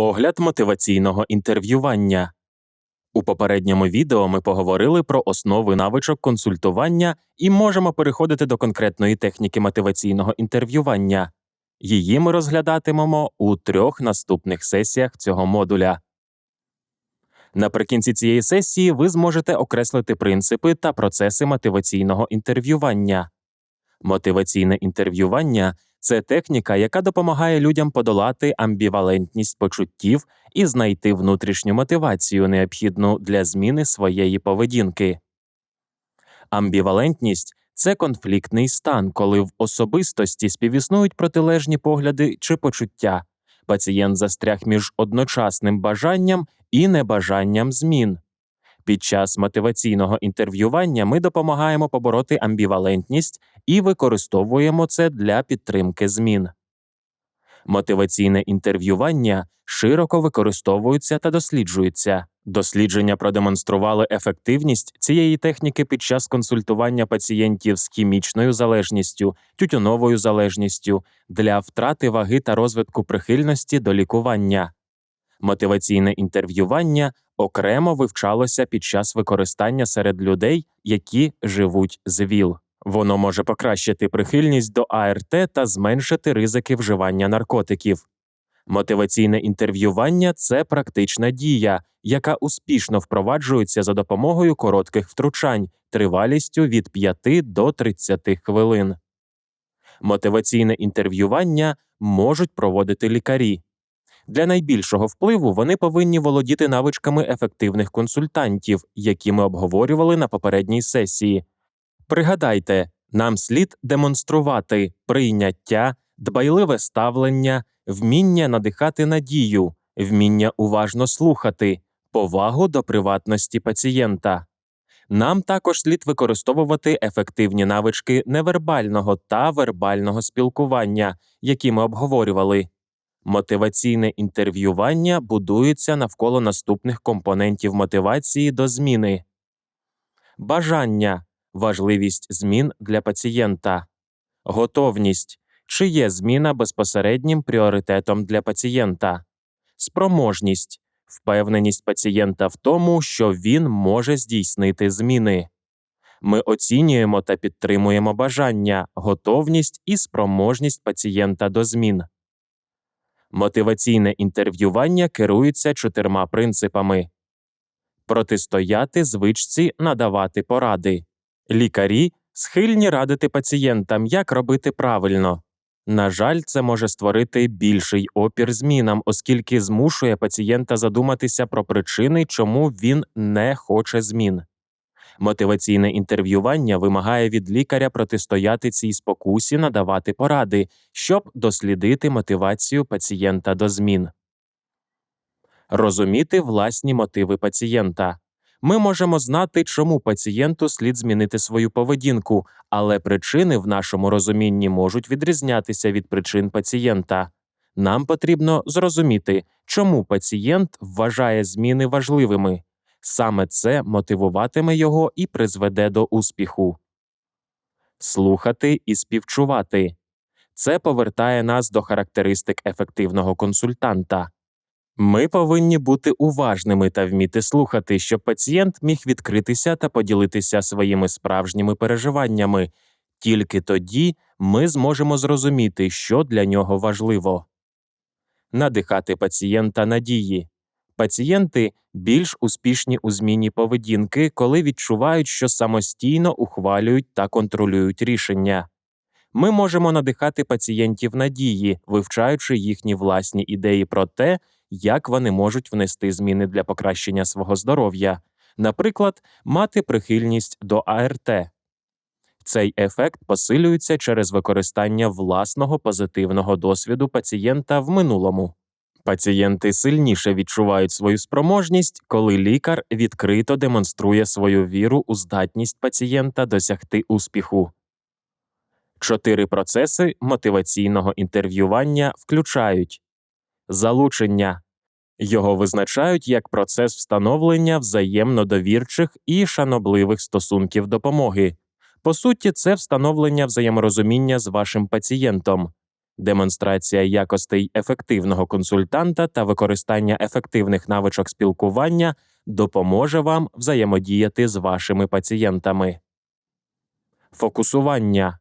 Огляд мотиваційного інтерв'ювання. У попередньому відео ми поговорили про основи навичок консультування і можемо переходити до конкретної техніки мотиваційного інтерв'ювання. Її ми розглядатимемо у трьох наступних сесіях цього модуля. Наприкінці цієї сесії ви зможете окреслити принципи та процеси мотиваційного інтерв'ювання. Мотиваційне інтерв'ювання це техніка, яка допомагає людям подолати амбівалентність почуттів і знайти внутрішню мотивацію, необхідну для зміни своєї поведінки. Амбівалентність це конфліктний стан, коли в особистості співіснують протилежні погляди чи почуття. Пацієнт застряг між одночасним бажанням і небажанням змін. Під час мотиваційного інтерв'ювання ми допомагаємо побороти амбівалентність і використовуємо це для підтримки змін. Мотиваційне інтерв'ювання широко використовується та досліджується. Дослідження продемонстрували ефективність цієї техніки під час консультування пацієнтів з хімічною залежністю, тютюновою залежністю для втрати ваги та розвитку прихильності до лікування. Мотиваційне інтерв'ювання окремо вивчалося під час використання серед людей, які живуть з ВІЛ. Воно може покращити прихильність до АРТ та зменшити ризики вживання наркотиків. Мотиваційне інтерв'ювання це практична дія, яка успішно впроваджується за допомогою коротких втручань тривалістю від 5 до 30 хвилин. Мотиваційне інтерв'ювання можуть проводити лікарі. Для найбільшого впливу вони повинні володіти навичками ефективних консультантів, які ми обговорювали на попередній сесії. Пригадайте, нам слід демонструвати прийняття, дбайливе ставлення, вміння надихати надію, вміння уважно слухати, повагу до приватності пацієнта. Нам також слід використовувати ефективні навички невербального та вербального спілкування, які ми обговорювали. Мотиваційне інтерв'ювання будується навколо наступних компонентів мотивації до зміни бажання, важливість змін для пацієнта, готовність, чи є зміна безпосереднім пріоритетом для пацієнта, спроможність, впевненість пацієнта в тому, що він може здійснити зміни. Ми оцінюємо та підтримуємо бажання, готовність і спроможність пацієнта до змін. Мотиваційне інтерв'ювання керується чотирма принципами протистояти звичці надавати поради. Лікарі схильні радити пацієнтам, як робити правильно. На жаль, це може створити більший опір змінам, оскільки змушує пацієнта задуматися про причини, чому він не хоче змін. Мотиваційне інтерв'ювання вимагає від лікаря протистояти цій спокусі надавати поради, щоб дослідити мотивацію пацієнта до змін. Розуміти власні мотиви пацієнта. Ми можемо знати, чому пацієнту слід змінити свою поведінку, але причини в нашому розумінні можуть відрізнятися від причин пацієнта. Нам потрібно зрозуміти, чому пацієнт вважає зміни важливими. Саме це мотивуватиме його і призведе до успіху. Слухати і співчувати це повертає нас до характеристик ефективного консультанта. Ми повинні бути уважними та вміти слухати, щоб пацієнт міг відкритися та поділитися своїми справжніми переживаннями. Тільки тоді ми зможемо зрозуміти, що для нього важливо. Надихати пацієнта надії. Пацієнти більш успішні у зміні поведінки, коли відчувають, що самостійно ухвалюють та контролюють рішення. Ми можемо надихати пацієнтів надії, вивчаючи їхні власні ідеї про те, як вони можуть внести зміни для покращення свого здоров'я, наприклад, мати прихильність до АРТ. Цей ефект посилюється через використання власного позитивного досвіду пацієнта в минулому. Пацієнти сильніше відчувають свою спроможність, коли лікар відкрито демонструє свою віру у здатність пацієнта досягти успіху. Чотири процеси мотиваційного інтерв'ювання включають залучення його визначають як процес встановлення взаємно довірчих і шанобливих стосунків допомоги. По суті, це встановлення взаєморозуміння з вашим пацієнтом. демонстрація якостей ефективного консультанта та використання ефективних навичок спілкування допоможе вам взаємодіяти з вашими пацієнтами. Фокусування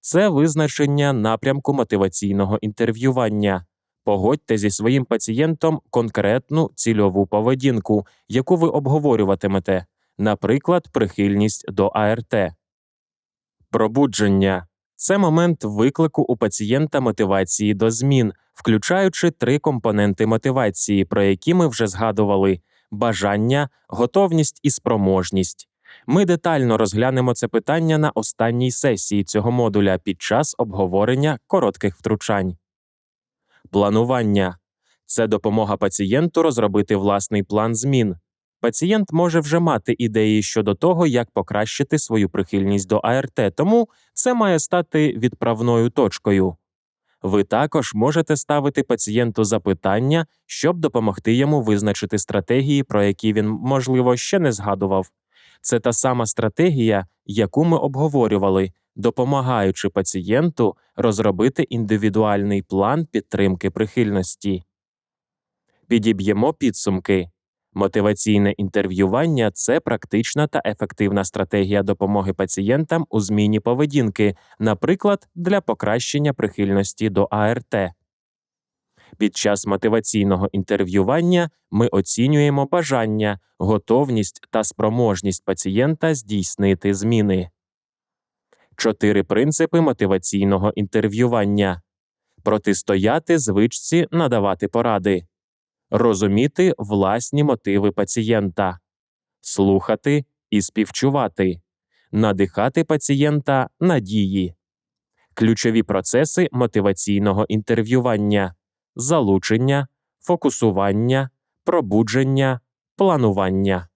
це визначення напрямку мотиваційного інтерв'ювання. Погодьте зі своїм пацієнтом конкретну цільову поведінку, яку ви обговорюватимете, наприклад, прихильність до АРТ. Пробудження це момент виклику у пацієнта мотивації до змін, включаючи три компоненти мотивації, про які ми вже згадували: бажання, готовність і спроможність. Ми детально розглянемо це питання на останній сесії цього модуля під час обговорення коротких втручань. Планування це допомога пацієнту розробити власний план змін. Пацієнт може вже мати ідеї щодо того, як покращити свою прихильність до АРТ, тому це має стати відправною точкою. Ви також можете ставити пацієнту запитання, щоб допомогти йому визначити стратегії, про які він, можливо, ще не згадував. Це та сама стратегія, яку ми обговорювали, допомагаючи пацієнту розробити індивідуальний план підтримки прихильності. Підіб'ємо підсумки. Мотиваційне інтерв'ювання це практична та ефективна стратегія допомоги пацієнтам у зміні поведінки, наприклад, для покращення прихильності до АРТ. Під час мотиваційного інтерв'ювання ми оцінюємо бажання, готовність та спроможність пацієнта здійснити зміни. Чотири принципи мотиваційного інтерв'ювання. Протистояти звичці надавати поради, розуміти власні мотиви пацієнта, слухати і співчувати, надихати пацієнта надії, ключові процеси мотиваційного інтерв'ювання, залучення, фокусування, пробудження, планування.